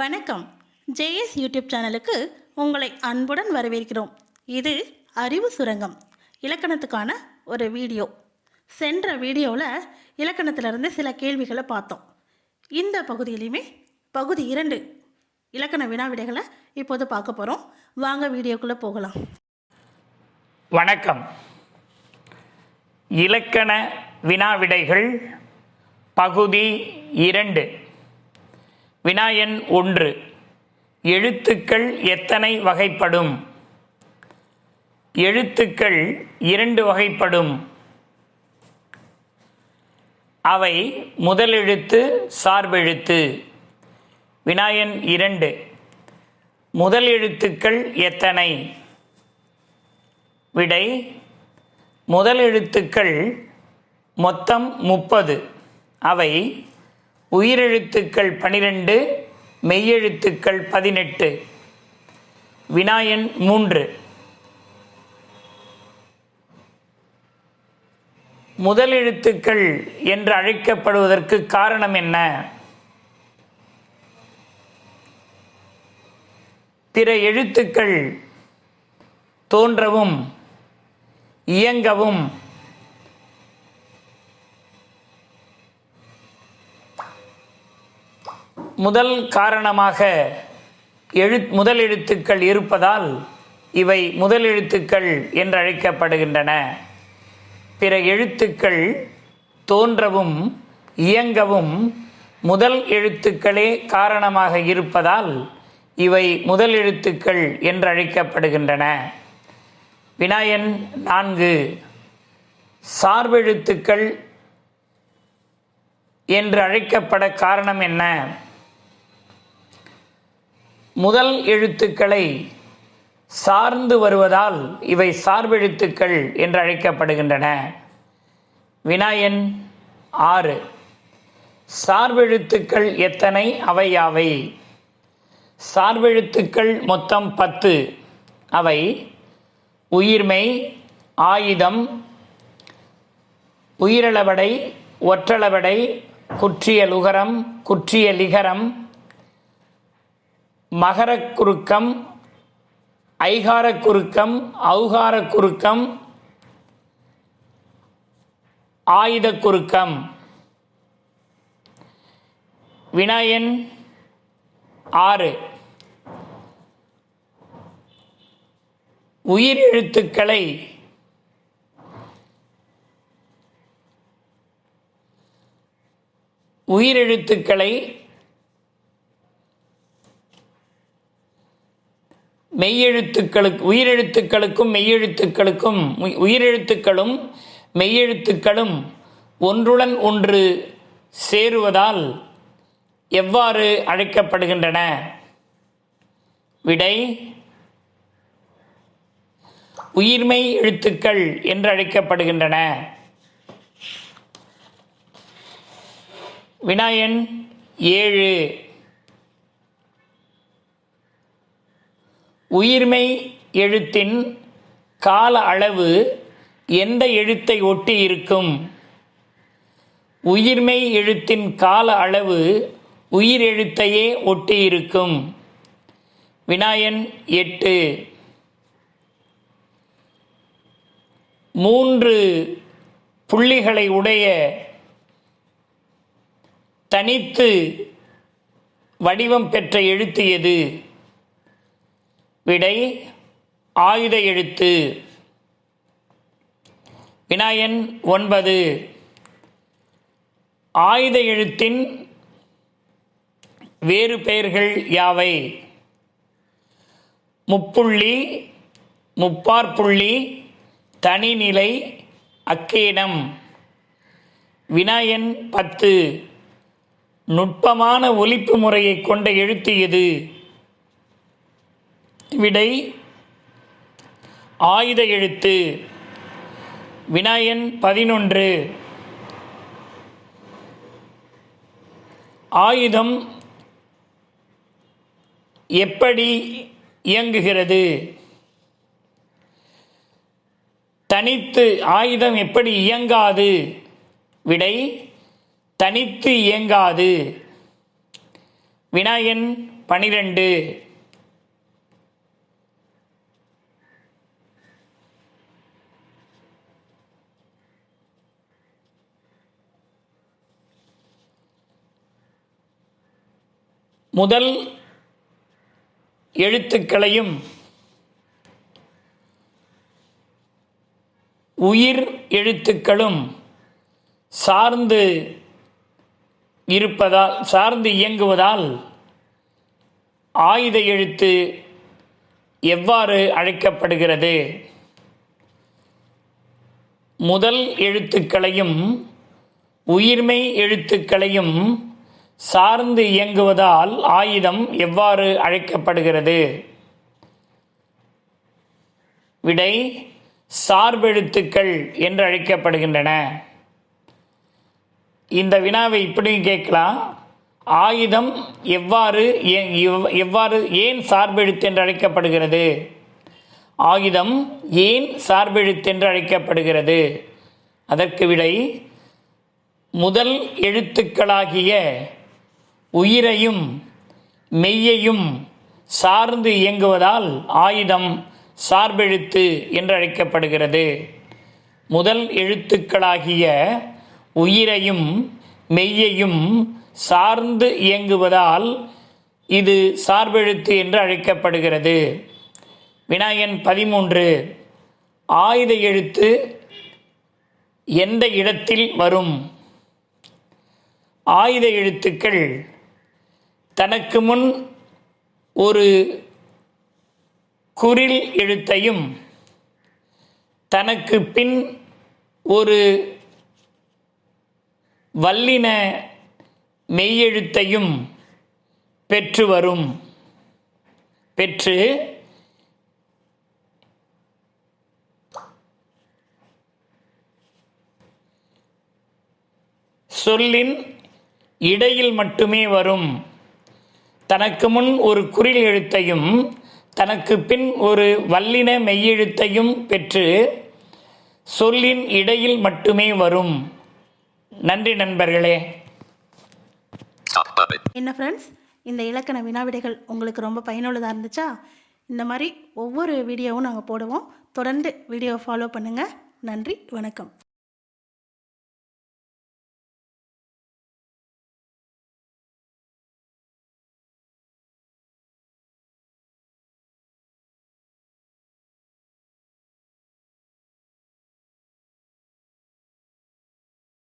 வணக்கம். JS YouTube சேனலுக்கு உங்களை அன்புடன் வரவேற்கிறோம். இது அறிவு சுரங்கம். இலக்கணத்துக்கான ஒரு வீடியோ. சென்ற வீடியோவில் இலக்கணத்திலிருந்து சில கேள்விகளை பார்த்தோம். இந்த பகுதியிலையுமே பகுதி இரண்டு இலக்கண வினா விடைகளை இப்போது பார்க்க போகிறோம் வாங்க வீடியோக்குள்ளே போகலாம். வணக்கம். இலக்கண வினாவிடைகள் பகுதி இரண்டு. வினாயன் ஒன்று. எழுத்துக்கள் எத்தனை வகைப்படும்? எழுத்துக்கள் இரண்டு வகைப்படும். அவை முதலெழுத்து சார்பெழுத்து வினாயன் இரண்டு. முதல் எழுத்துக்கள் எத்தனை? விடை முதல் எழுத்துக்கள் மொத்தம் முப்பது. அவை உயிரெழுத்துக்கள் பனிரெண்டு மெய்யெழுத்துக்கள் பதினெட்டு. வினாயன் மூன்று. முதல் எழுத்துக்கள் என்று அழைக்கப்படுவதற்கு காரணம் என்ன? பிற எழுத்துக்கள் தோன்றவும் இயங்கவும் முதல் காரணமாக எழுத் முதல் எழுத்துக்கள் இருப்பதால் இவை முதல் எழுத்துக்கள் என்று அழைக்கப்படுகின்றன பிற எழுத்துக்கள் தோன்றவும் இயங்கவும் முதல் எழுத்துக்களே காரணமாக இருப்பதால் இவை முதல் எழுத்துக்கள் என்று அழைக்கப்படுகின்றன வினாயன் நான்கு சார்பெழுத்துக்கள் என்று அழைக்கப்பட காரணம் என்ன? முதல் எழுத்துக்களை சார்ந்து வருவதால் இவை சார்பெழுத்துக்கள் என்று அழைக்கப்படுகின்றன. வினாயன் ஆறு. சார்பெழுத்துக்கள் எத்தனை? அவை யாவை? சார்பெழுத்துக்கள் மொத்தம் பத்து. அவை உயிர்மை ஆயுதம் உயிரளவடை ஒற்றளவடை குற்றியலுகரம் குற்றியலிகரம் குற்றிய லிகரம் ஐகாரக் குறுக்கம் ஔகாரக் குறுக்கம் ஆயுதக் குறுக்கம். வினாயன் ஆறு. உயிரெழுத்துக்களை உயிரெழுத்துக்களை மெய்யெழுத்துக்களுக்கு உயிரெழுத்துக்களுக்கும் மெய்யெழுத்துக்களுக்கும் உயிரெழுத்துக்களும் மெய்யெழுத்துக்களும் ஒன்றுடன் ஒன்று சேருவதால் எவ்வாறு அழைக்கப்படுகின்றன? விடை உயிர்மை எழுத்துக்கள் என்று அழைக்கப்படுகின்றன. வினாயன் ஏழு. உயிர்மை எழுத்தின் கால அளவு எந்த எழுத்தை ஒட்டி இருக்கும்? உயிர்மை எழுத்தின் கால அளவு உயிர் எழுத்தையே ஒட்டி இருக்கும். வினாயன் எட்டு. மூன்று புள்ளிகளை உடைய தனித்து வடிவம் பெற்ற எழுத்து எது? விடை ஆயுத எழுத்து. வினாயன் ஒன்பது. ஆயுத எழுத்தின் வேறு பெயர்கள் யாவை? முப்புள்ளி முப்பாற்புள்ளி தனிநிலை அக்கேனம் வினாயன் பத்து. நுட்பமான ஒலிப்பு முறையை கொண்ட எழுத்து எது? விடை ஆயுத எழுத்து. வினாயன் பதினொன்று. ஆயுதம் எப்படி இயங்குகிறது? தனித்து ஆயுதம் எப்படி இயங்காது? விடை தனித்து இயங்காது. வினாயன் பனிரெண்டு. முதல் எழுத்துக்களையும் உயிர் எழுத்துக்களும் சார்ந்து இருப்பதால் சார்ந்து இயங்குவதால் ஆயுத எழுத்து எவ்வாறு அழைக்கப்படுகிறது? முதல் எழுத்துக்களையும் உயிர்மை எழுத்துக்களையும் சார்ந்து இயங்குவதால் ஆயுதம் எவ்வாறு அழைக்கப்படுகிறது? விடை சார்பெழுத்துக்கள் என்று அழைக்கப்படுகின்றன. இந்த வினாவை இப்படியும் கேட்கலாம். ஆயுதம் எவ்வாறு எவ்வாறு ஏன் சார்பெழுத்து என்று அழைக்கப்படுகிறது? ஆயுதம் ஏன் சார்பெழுத்து என்று அழைக்கப்படுகிறது? அதற்கு விடை முதல் எழுத்துக்களாகிய உயிரையும் மெய்யையும் சார்ந்து இயங்குவதால் ஆயுதம் சார்பெழுத்து என்றழைக்கப்படுகிறது. முதல் எழுத்துக்களாகிய உயிரையும் மெய்யையும் சார்ந்து இயங்குவதால் இது சார்பெழுத்து என்று அழைக்கப்படுகிறது. விநாயகன் பதிமூன்று ஆயுத எழுத்து எந்த இடத்தில் வரும்? ஆயுத எழுத்துக்கள் தனக்கு முன் ஒரு குறில் எழுத்தையும் தனக்கு பின் ஒரு வல்லின மெய்யெழுத்தையும் பெற்று வரும். பெற்று சொல்லின் இடையில் மட்டுமே வரும். தனக்கு முன் ஒரு குறில் எழுத்தையும் தனக்கு பின் ஒரு வல்லின மெய்யெழுத்தையும் பெற்று சொல்லின் இடையில் மட்டுமே வரும். நன்றி நண்பர்களே. என்ன ஃப்ரெண்ட்ஸ் இந்த இலக்கண வினாவிடைகள் உங்களுக்கு ரொம்ப பயனுள்ளதாக இருந்துச்சா? இந்த மாதிரி ஒவ்வொரு வீடியோவும் நாங்கள் போடுவோம். தொடர்ந்து வீடியோ ஃபாலோ பண்ணுங்கள் நன்றி வணக்கம்.